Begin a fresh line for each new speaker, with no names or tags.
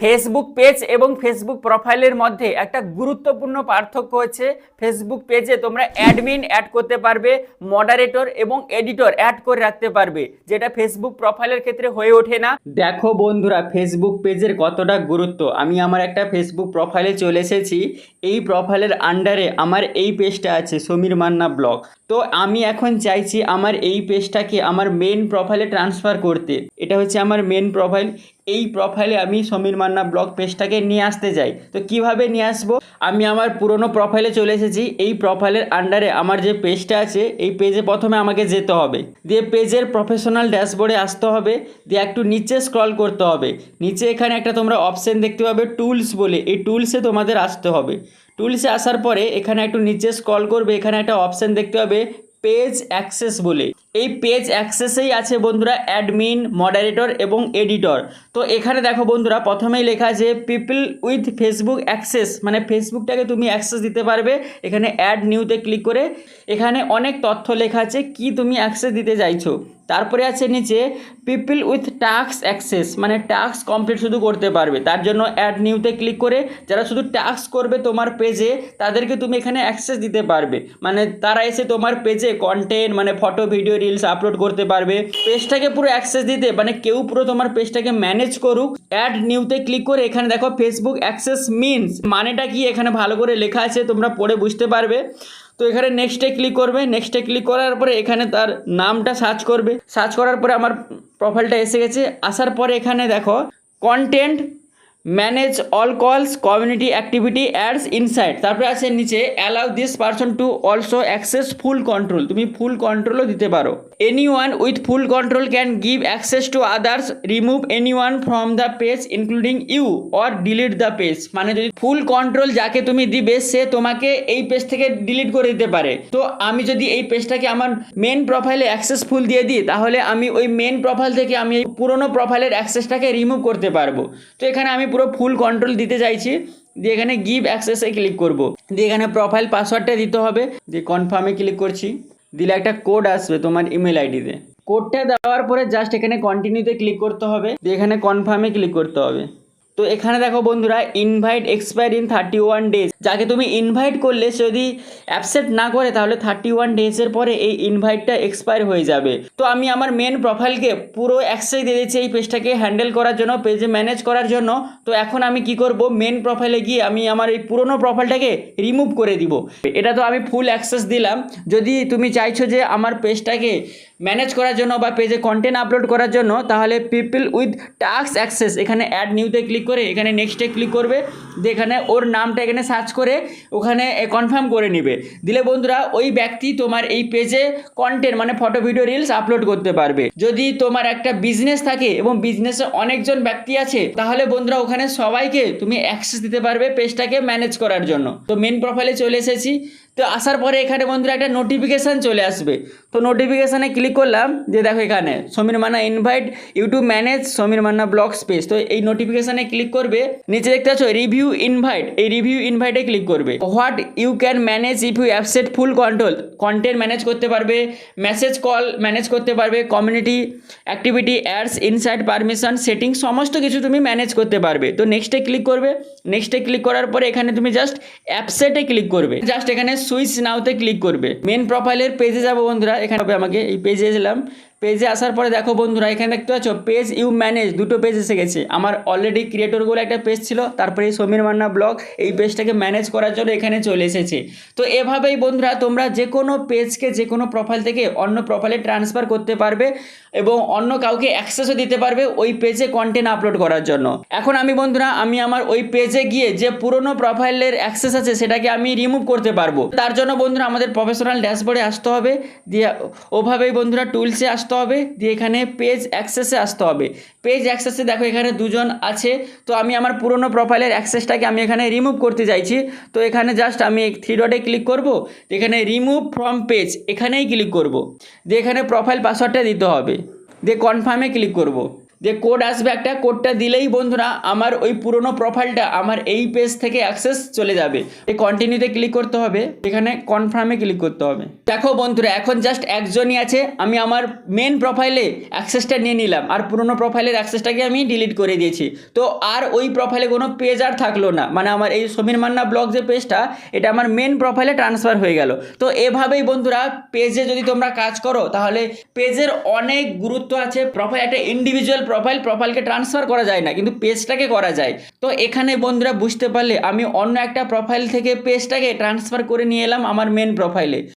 Facebook page এবং Facebook প্রোফাইলের মধ্যে একটা গুরুত্বপূর্ণ পার্থক্য হচ্ছে ফেসবুক পেজে তোমরা অ্যাডমিন অ্যাড করতে পারবে মডারেটর এবং এডিটর অ্যাড করে রাখতে পারবে, যেটা ফেসবুক প্রোফাইলের ক্ষেত্রে হয়ে ওঠে না। দেখো বন্ধুরা ফেসবুক পেজের কতটা গুরুত্ব? আমি আমার একটা ফেসবুক প্রোফাইলে চলে এসেছি, এই প্রোফাইলের আন্ডারে আমার এই পেজটা আছে, সমীর মান্না ব্লগ তো আমি এখন চাইছি আমার এই পেজটাকে আমার মেন প্রোফাইলে ট্রান্সফার করতে। এটা হচ্ছে আমার মেন প্রোফাইল এই প্রোফাইলে আমি সমীর মান্না ব্লগ পেজটাকে নিয়ে আসতে চাই তো কীভাবে নিয়ে আসব? আমি আমার পুরনো প্রোফাইলে চলে এসেছি। এই প্রোফাইলের আন্ডারে আমার যে পেজটা আছে, এই পেজে প্রথমে আমাকে যেতে হবে। দিয়ে পেজের প্রফেশনাল ড্যাশবোর্ডে আসতে হবে। দিয়ে একটু নিচে স্ক্রল করতে হবে। নিচে এখানে একটা তোমরা অপশান দেখতে পাবে টুলস বলে। এই টুলসে তোমাদের আসতে হবে। টুলসে আসার পরে এখানে একটু নিচে স্ক্রল করবে। এখানে একটা অপশান দেখতে পাবে পেজ অ্যাক্সেস বলে। এই পেজ অ্যাক্সেসেই আছে বন্ধুরা অ্যাডমিন মডারেটর এবং এডিটর তো এখানে দেখো বন্ধুরা, প্রথমেই লেখা আছে পিপল উইথ ফেসবুক অ্যাক্সেস মানে ফেসবুকটাকে তুমি অ্যাক্সেস দিতে পারবে। এখানে অ্যাড নিউতে ক্লিক করে এখানে অনেক তথ্য লেখা আছে, কি তুমি অ্যাক্সেস দিতে চাইছো। তারপরে আছে নিচে পিপল উইথ টাস্ক অ্যাক্সেস মানে টাস্ক কমপ্লিট শুধু করতে পারবে। তার জন্য অ্যাড নিউতে ক্লিক করে যারা শুধু টাস্ক করবে তোমার পেজে তাদেরকে তুমি এখানে অ্যাক্সেস দিতে পারবে। মানে তারা এসে তোমার পেজে কন্টেন্ট মানে ফটো ভিডিও রিলস আপলোড করতে পারবে। পেজটাকে পুরো অ্যাক্সেস দিতে মানে কেউ পুরো তোমার পেজটাকে ম্যানেজ করুক। অ্যাড নিউতে ক্লিক করে এখানে দেখো ফেসবুক অ্যাক্সেস মিনস মানেটা কি? এখানে ভালো করে লেখা আছে, তোমরা পড়ে বুঝতে পারবে। তো এখানে নেক্সটে ক্লিক করবে। নেক্সটে ক্লিক করার পরে এখানে তার নামটা সার্চ করবে। সার্চ করার পরে আমার প্রোফাইলটা এসে গেছে। আসার পরে এখানে দেখো content manage all calls community activity ads insight তারপরে আছে নিচে allow this person to also access full control তুমি ফুল কন্ট্রোলও দিতে পারো। Anyone with full control can give access to others remove anyone from the page including you or delete the page মানে যদি ফুল control যাকে তুমি দিবে, সে তোমাকে এই পেজ থেকে ডিলিট করে দিতে পারে। তো আমি যদি এই পেজটাকে আমার মেন প্রোফাইলে অ্যাক্সেস ফুল দিয়ে দিই, তাহলে আমি ওই মেন প্রোফাইল থেকে আমি পুরোনো প্রোফাইলের অ্যাক্সেসটাকে রিমুভ করতে পারব। তো এখানে আমি পুরো ফুল কন্ট্রোল দিতে চাইছি, দিয়ে এখানে গিভ অ্যাক্সেসে ক্লিক করব। দিয়ে এখানে প্রোফাইল পাসওয়ার্ডটা দিতে হবে, দিয়ে কনফার্মে ক্লিক করছি। দিলে একটা কোড আসবে তোমার ইমেল আইডিতে কোডটা দেওয়ার পরে জাস্ট এখানে কন্টিনিউতে ক্লিক করতে হবে, দিয়ে এখানে কনফার্মে ক্লিক করতে হবে। তো এখানে দেখো বন্ধুরা invite expire in thirty one days যাকে তুমি ইনভাইট করলে যদি অ্যাপসেপ্ট না করে, তাহলে থার্টি ওয়ান ডেজের পরে এই ইনভাইটটা এক্সপায়ার হয়ে যাবে। তো আমি আমার মেন প্রোফাইলকে পুরো অ্যাক্সেস দিয়ে দিয়েছি এই পেজটাকে হ্যান্ডেল করার জন্য পেজে ম্যানেজ করার জন্য। তো এখন আমি কি করব? মেন প্রোফাইলে গিয়ে আমি আমার এই পুরোনো প্রোফাইলটাকে রিমুভ করে দিব। এটা তো আমি ফুল অ্যাক্সেস দিলাম। যদি তুমি চাইছো যে আমার পেজটাকে ম্যানেজ করার জন্য বা পেজে কন্টেন্ট আপলোড করার জন্য, তাহলে পিপল উইথ টাস্ক অ্যাক্সেস এখানে অ্যাড নিউতে ক্লিক করে এখানে নেক্সটে ক্লিক করবে, দিয়ে এখানে ওর নামটা এখানে সার্চ করে ওখানে কনফার্ম করে নিবে। দিলে বন্ধুরা, ওই ব্যক্তি তোমার এই পেজে কন্টেন্ট মানে ফটো ভিডিও রিলস আপলোড করতে পারবে। যদি তোমার একটা বিজনেস থাকে এবং বিজনেসে অনেকজন ব্যক্তি আছে, তাহলে বন্ধুরা ওখানে সবাইকে তুমি অ্যাক্সেস দিতে পারবে পেজটাকে ম্যানেজ করার জন্য। তো মেন প্রোফাইলে চলে এসেছি। তো আসার পরে এখানে বন্ধুরা একটা নোটিফিকেশান চলে আসবে। তো নোটিফিকেশানে ক্লিক করলাম যে দেখো এখানে, Samir Manna invite YouTube manage Samir Manna blog space তো এই নোটিফিকেশানে ক্লিক করবে, নিচে দেখতে পাচ্ছ রিভিউ ইনভাইট এই রিভিউ ইনভাইটে ক্লিক করবে। What you can manage if you upset full control content manage করতে পারবে মেসেজ কল ম্যানেজ করতে পারবে community activity ads insight permission setting সমস্ত কিছু তুমি ম্যানেজ করতে পারবে। তো নেক্সটে ক্লিক করবে নেক্সটে ক্লিক করার পরে এখানে তুমি জাস্ট অ্যাপসেটে ক্লিক করবে। জাস্ট এখানে সুইচ নাওতে ক্লিক করবে। মেন প্রোফাইলের পেজে যাব বন্ধুরা, এখানে হবে আমাকে, এই পেজে এলাম পেজে আসার পরে দেখো বন্ধুরা, এখানে দেখতে পাচ্ছ পেজ ইউ ম্যানেজ দুটো পেজ এসে গেছে। আমার অলরেডি ক্রিয়েটরগুলো একটা পেজ ছিল, তারপরে এই সমীর মান্না ব্লগ এই পেজটাকে ম্যানেজ করার জন্য এখানে চলে এসেছে। তো এভাবেই বন্ধুরা, তোমরা যে কোনো পেজকে যে কোনো প্রোফাইল থেকে অন্য প্রোফাইলে ট্রান্সফার করতে পারবে এবং অন্য কাউকে অ্যাক্সেসও দিতে পারবে ওই পেজে কন্টেন্ট আপলোড করার জন্য। এখন আমি বন্ধুরা, আমি আমার ওই পেজে গিয়ে যে পুরনো প্রোফাইলের অ্যাক্সেস আছে, সেটাকে আমি রিমুভ করতে পারব। তার জন্য বন্ধুরা, আমাদের প্রফেশনাল ড্যাশবোর্ডে আসতে হবে। দিয়ে ওভাবেই বন্ধুরা টুলসে আসতে হবে, দিয়ে এখানে পেজ অ্যাক্সেসে আসতে হবে। পেজ অ্যাক্সেসে দেখো এখানে দুজন আছে, তো আমি আমার পুরনো প্রোফাইলের অ্যাক্সেসটাকে আমি এখানে রিমুভ করতে চাইছি। তো এখানে জাস্ট আমি থ্রি ডটে ক্লিক করব, এখানে রিমুভ ফ্রম পেজ এখানেই ক্লিক করব। দিয়ে এখানে প্রোফাইল পাসওয়ার্ডটা দিতে হবে। দিয়ে কনফার্মে ক্লিক করব। যে কোড আসবে একটা কোডটা দিলেই বন্ধুরা আমার ওই পুরনো প্রোফাইলটা আমার এই পেজ থেকে অ্যাক্সেস চলে যাবে। এই কন্টিনিউতে ক্লিক করতে হবে, এখানে কনফার্মে ক্লিক করতে হবে। দেখো বন্ধুরা, এখন জাস্ট একজনই আছে, আমি আমার মেন প্রোফাইলে অ্যাক্সেসটা নিয়ে নিলাম, আর পুরনো প্রোফাইলের অ্যাক্সেসটাকে আমি ডিলিট করে দিয়েছি। তো আর ওই প্রোফাইলে কোনো পেজ আর থাকল না মানে আমার এই সমীর মান্না ব্লগ যে পেজটা এটা আমার মেন প্রোফাইলে ট্রান্সফার হয়ে গেল। তো এভাবেই বন্ধুরা পেজে যদি তোমরা কাজ করো, তাহলে পেজের অনেক গুরুত্ব আছে। প্রোফাইল একটা ইন্ডিভিজুয়াল প্রোফাইল প্রোফাইলকে ট্রান্সফার করা যায় না, কিন্তু পেজটাকে করা যায়। তো এখানে বন্ধুরা বুঝতে পারলে, আমি অন্য একটা প্রোফাইল থেকে পেজটাকে ট্রান্সফার করে নিয়ে এলাম আমার মেন প্রোফাইলে